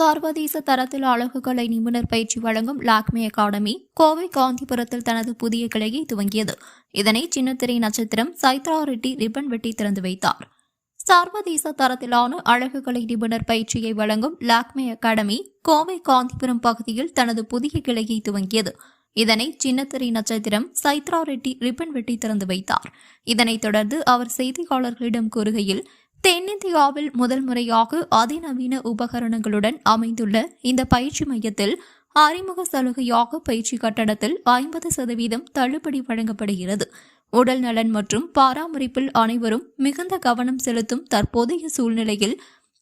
சர்வதேச தரத்தில் அழகுகளை நிபுணர் பயிற்சி வழங்கும் லாக்மே அகாடமி கோவை காந்திபுரத்தில் தனது புதிய கிளையை துவங்கியது. இதனை சின்னத்திரை நட்சத்திரம் சைத்ரா ரெட்டி ரிப்பன் வெட்டி திறந்து வைத்தார். சர்வதேச தரத்திலான அழகுகளை நிபுணர் பயிற்சியை வழங்கும் லாக்மே அகாடமி கோவை காந்திபுரம் பகுதியில் தனது புதிய கிளையை துவங்கியது. இதனை சின்னத்திரை நட்சத்திரம் சைத்ரா ரெட்டி ரிப்பன் வெட்டி திறந்து வைத்தார். இதனைத் தொடர்ந்து அவர் செய்தியாளர்களிடம் கூறுகையில் தென்னிந்தியாவில் முதல் முறையாக அதிநவீன உபகரணங்களுடன் அமைந்துள்ள இந்த பயிற்சி மையத்தில் அறிமுக சலுகையாக பயிற்சி கட்டணத்தில் ஐம்பது சதவீதம் தள்ளுபடி வழங்கப்படுகிறது. உடல் நலன் மற்றும் பராமரிப்பில் அனைவரும் மிகுந்த கவனம் செலுத்தும் தற்போதைய சூழ்நிலையில்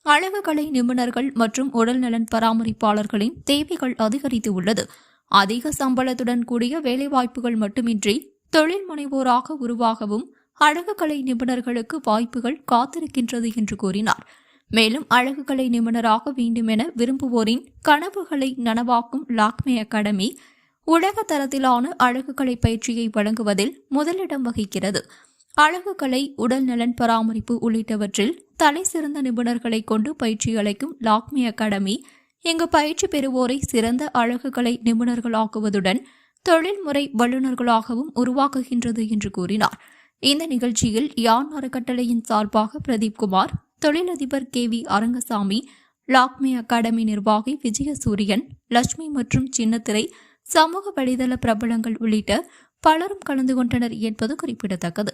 அழகுகலை நிபுணர்கள் மற்றும் உடல் நலன் பராமரிப்பாளர்களின் தேவைகள் அதிகரித்து உள்ளது. அதிக சம்பளத்துடன் கூடிய வேலைவாய்ப்புகள் மட்டுமின்றி தொழில் முனைவோராக உருவாகவும் அழகுக்கலை நிபுணர்களுக்கு வாய்ப்புகள் காத்திருக்கின்றது என்று கூறினார். மேலும் அழகுக்கலை நிபுணராக வேண்டும் என விரும்புவோரின் கனவுகளை நனவாக்கும் லாக்மே அகாடமி உலக தரத்திலான அழகுக்கலை பயிற்சியை வழங்குவதில் முதலிடம் வகிக்கிறது. அழகுக்கலை உடல் நலன் பராமரிப்பு உள்ளிட்டவற்றில் தலை சிறந்த நிபுணர்களை கொண்டு பயிற்சி அளிக்கும் லாக்மே அகாடமி இங்கு பயிற்சி பெறுவோரை சிறந்த அழகுக்கலை நிபுணர்களாக்குவதுடன் தொழில்முறை வல்லுநர்களாகவும் உருவாக்குகின்றது என்று கூறினார். இந்த நிகழ்ச்சியில் யான் அறக்கட்டளையின் சார்பாக பிரதீப் குமார் தொழிலதிபர் K V Arangasamy Lakme academy நிர்வாகி விஜயசூரியன் லட்சுமி மற்றும் சின்னத்திரை சமூக வலைதள பிரபலங்கள் உள்ளிட்ட பலரும் கலந்து கொண்டனர் என்பது குறிப்பிடத்தக்கது.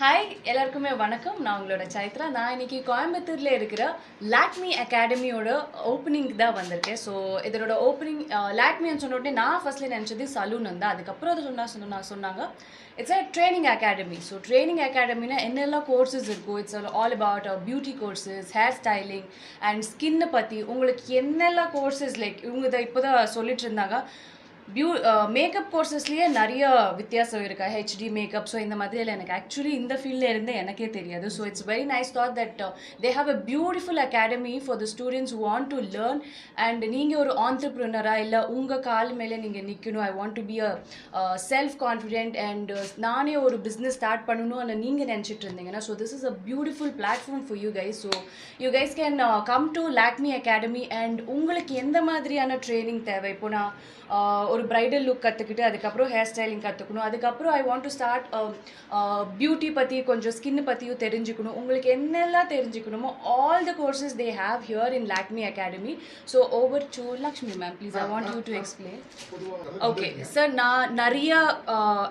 ஹாய் எல்லாருக்குமே வணக்கம். நான் உங்களோட சைத்ரா. நான் இன்னைக்கு கோயம்புத்தூரில் இருக்கிற லாக்மி அகாடமியோட ஓப்பனிங் தான் வந்திருக்கேன். ஸோ இதனோட ஓப்பனிங் லாக்மின்னு சொன்ன உடனே நான் ஃபர்ஸ்ட்ல நினச்சது சலூன் தான். அதுக்கப்புறம் அது சொன்னா சொன்னா சொன்னாங்க. It's a training academy so training அகாடமினா என்னெல்லாம் கோர்சஸ் இருக்கும் it's all about beauty courses hair styling and ஸ்கின்னை பற்றி உங்களுக்கு என்னெல்லாம் கோர்சஸ் லைக் இவங்க இதை இப்போ தான் சொல்லிட்டு இருந்தாங்க. பியூ மேக்கப் கோர்சஸ்லேயே நிறைய வித்தியாசம் இருக்கா? ஹெச்டி மேக்கப் ஸோ இந்த மாதிரியெல்லாம் எனக்கு ஆக்சுவலி இந்த ஃபீல்டில் இருந்து எனக்கே தெரியாது. So it's very nice thought that they have a beautiful academy for the students want to learn and நீங்கள் ஒரு ஆண்டர்ப்ரினராக இல்லை உங்கள் கால் மேலே நீங்கள் நிற்கணும் I want to be a self confident and நானே ஒரு பிஸ்னஸ் ஸ்டார்ட் பண்ணணும் நீங்கள் நினச்சிட்டு இருந்தீங்கன்னா so this is a beautiful platform for you guys so you guys can come to Lakme academy and உங்களுக்கு எந்த மாதிரியான ட்ரைனிங் தேவை? இப்போ நான் uh, ஒரு பிரைடல் லுக் கற்றுக்கிட்டு அதுக்கப்புறம் ஹேர் ஸ்டைலிங் கற்றுக்கணும் அதுக்கப்புறம் I want to start beauty பற்றி கொஞ்சம் ஸ்கின் பற்றியும் தெரிஞ்சுக்கணும். உங்களுக்கு என்னெல்லாம் தெரிஞ்சுக்கணுமோ all the courses they have here in Lakme academy so over to Lakshmi ma'am please I want you to explain okay sir நான் நிறைய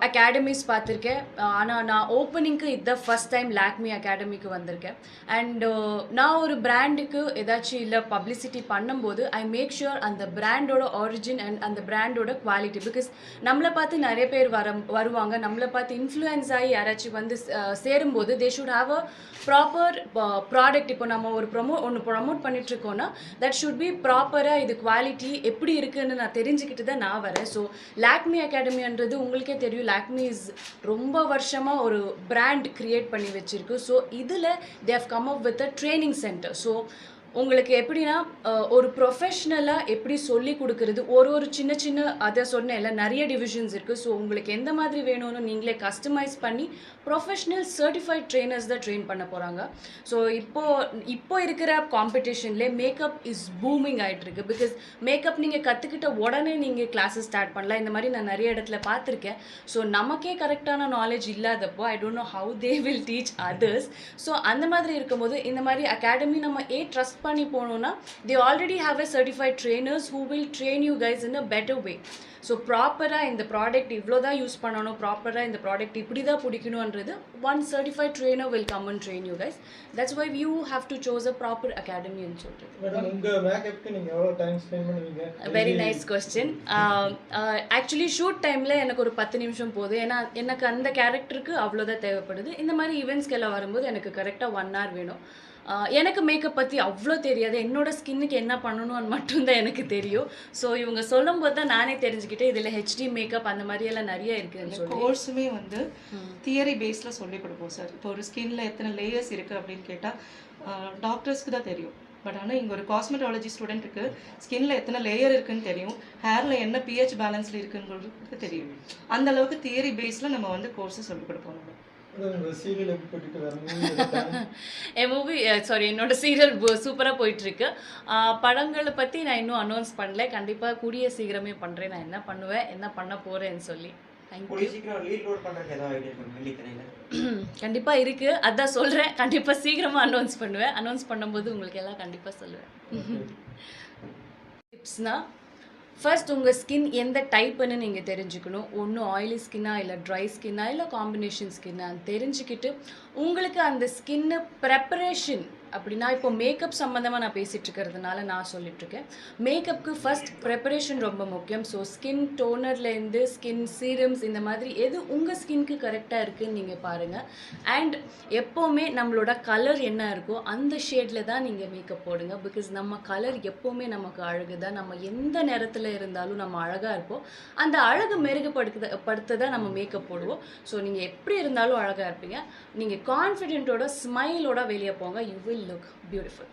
அகாடமிஸ் பார்த்துருக்கேன். ஆனால் நான் ஓப்பனிங்க்கு இதான் ஃபஸ்ட் டைம் லாக்மி அகாடமிக்கு வந்திருக்கேன். அண்ட் நான் ஒரு பிராண்டுக்கு ஏதாச்சும் இல்லை பப்ளிசிட்டி பண்ணும்போது ஐ மேக் ஷுர் அந்த பிராண்டோட ஆரிஜின் அண்ட் அந்த பிராண்டோட குவாலிட்டி பிகாஸ் நம்மளை பார்த்து நிறைய பேர் வர வருவாங்க. நம்மளை பார்த்து இன்ஃப்ளூயன்ஸ் ஆகி யாராச்சும் வந்து சேரும்போது they should have a proper product இப்போ நம்ம ஒரு ப்ரொமோ ஒன்று ப்ரொமோட் பண்ணிட்டு இருக்கோம்னா தட் ஷுட் பி ப்ராப்பராக இது குவாலிட்டி எப்படி இருக்குன்னு நான் தெரிஞ்சுக்கிட்டு தான் நான் வரேன். ஸோ லாக்மி அகாடமின்றது உங்களுக்கே தெரியும். லாக்மி இஸ் ரொம்ப வருஷமாக ஒரு பிராண்ட் கிரியேட் பண்ணி வச்சிருக்கு. ஸோ இதில் they come up with a training center so உங்களுக்கு எப்படின்னா ஒரு ப்ரொஃபஷ்னலாக எப்படி சொல்லி கொடுக்குறது? ஒரு ஒரு சின்ன சின்ன அதை சொன்னேன்ல நிறைய டிவிஷன்ஸ் இருக்குது ஸோ உங்களுக்கு எந்த மாதிரி வேணும்னு நீங்களே கஸ்டமைஸ் பண்ணி ப்ரொஃபஷ்னல் சர்டிஃபைட் ட்ரெயினர்ஸ் தான் ட்ரெயின் பண்ண போகிறாங்க ஸோ இப்போது இப்போ இருக்கிற காம்படிஷன்லேயே மேக்கப் இஸ் பூமிங் ஆகிட்டு இருக்கு பிகாஸ் மேக்கப் நீங்கள் கற்றுக்கிட்ட உடனே நீங்கள் கிளாஸஸ் ஸ்டார்ட் பண்ணலாம். இந்த மாதிரி நான் நிறைய இடத்துல பார்த்துருக்கேன். ஸோ நமக்கே கரெக்டான நாலேஜ் இல்லாதப்போ I don't know how they will teach others so அந்த மாதிரி இருக்கும்போது இந்த மாதிரி அகாடமி நம்ம ஏ ட்ரஸ்ட் பண்ணி போனோம்னா they already have a certified trainers who will train you guys in a better way so ப்ராப்பராக இந்த ப்ராடக்ட் இவ்வளோ தான் யூஸ் பண்ணணும் ப்ராப்பராக இந்த ப்ராடக்ட் இப்படி தான் பிடிக்கணுன்றது one certified trainer will come and train you guys that's why you have to choose a proper அகாடமின்னு சொல்லிட்டு very nice question actually shoot டைமில் எனக்கு ஒரு பத்து நிமிஷம் போதும். ஏன்னா எனக்கு அந்த கேரக்டருக்கு அவ்வளோதான் தேவைப்படுது. இந்த மாதிரி ஈவெண்ட்ஸ்க்கு எல்லாம் வரும்போது எனக்கு கரெக்டாக ஒன் ஹவர் வேணும். எனக்கு மேக்கப் பற்றி அவ்வளோ தெரியாது. என்னோட ஸ்கின்னுக்கு என்ன பண்ணணும்னு மட்டும்தான் எனக்கு தெரியும். ஸோ இவங்க சொல்லும்போது தான் நானே தெரிஞ்சுக்கிட்டேன். இதில் ஹெச்டி மேக்கப் அந்த மாதிரி எல்லாம் நிறைய இருக்குதுன்னு சொல்லி கோர்ஸுமே வந்து தியரி பேஸில் சொல்லி கொடுப்போம் சார் இப்போ ஒரு ஸ்கின்ல எத்தனை லேயர்ஸ் இருக்குது அப்படின்னு கேட்டால் டாக்டர்ஸ்க்கு தான் தெரியும். பட் ஆனால் இங்கே ஒரு காஸ்மெட்டாலஜி ஸ்டூடெண்ட்டுக்கு ஸ்கின்ல எத்தனை லேயர் இருக்குன்னு தெரியும். ஹேரில் என்ன பிஹெச் பேலன்ஸில் இருக்குங்கிறது தெரியும். அந்த அளவுக்கு தியரி பேஸில் நம்ம வந்து கோர்ஸை சொல்லிக் கொடுப்போம் என் மூவி சாரி என்னோட சீரியல் சூப்பராக போயிட்டுருக்கு. படங்களை பற்றி நான் இன்னும் அனௌன்ஸ் பண்ணல. கண்டிப்பாக கூடிய சீக்கிரமே பண்ணுறேன் நான் என்ன பண்ணுவேன் என்ன பண்ண போகிறேன்னு சொல்லி. இருக்கு கண்டிப்பாக இருக்குது அதான் சொல்கிறேன் கண்டிப்பாக சீக்கிரமாக அனௌன்ஸ் பண்ணுவேன். அனௌன்ஸ் பண்ணும்போது உங்களுக்கு எல்லாம் கண்டிப்பாக சொல்லுவேன். டிப்ஸ்னால் ஃபர்ஸ்ட் உங்கள் ஸ்கின் எந்த டைப்புன்னு நீங்கள் தெரிஞ்சுக்கணும். ஒன்று ஆயிலி ஸ்கின்னா இல்லை ட்ரை ஸ்கின்னா இல்லை காம்பினேஷன் ஸ்கின்னான்னு தெரிஞ்சுக்கிட்டு உங்களுக்கு அந்த ஸ்கின்னு ப்ரெப்பரேஷன் அப்படின்னா இப்போ மேக்கப் சம்மந்தமாக நான் பேசிகிட்டு இருக்கிறதுனால நான் சொல்லிட்டுருக்கேன். மேக்கப்புக்கு ஃபர்ஸ்ட் ப்ரெப்பரேஷன் ரொம்ப முக்கியம். ஸோ ஸ்கின் டோனர்லேருந்து ஸ்கின் சீரம்ஸ் இந்த மாதிரி எது உங்கள் ஸ்கின்க்கு கரெக்டாக இருக்குன்னு நீங்கள் பாருங்கள் அண்ட் எப்போவுமே நம்மளோட கலர் என்ன இருக்கோ அந்த ஷேடில் தான் நீங்கள் மேக்கப் போடுங்க. பிகாஸ் நம்ம கலர் எப்போவுமே நமக்கு அழகு தான். நம்ம எந்த நேரத்தில் இருந்தாலும் நம்ம அழகாக இருப்போம். அந்த அழகு மெருகுபடுத்த படுத்த தான் நம்ம மேக்கப் போடுவோம். ஸோ நீங்கள் எப்படி இருந்தாலும் அழகாக இருப்பீங்க. நீங்கள் கான்ஃபிடென்ட்டோட ஸ்மைலோட வெளியே போங்க. You will look beautiful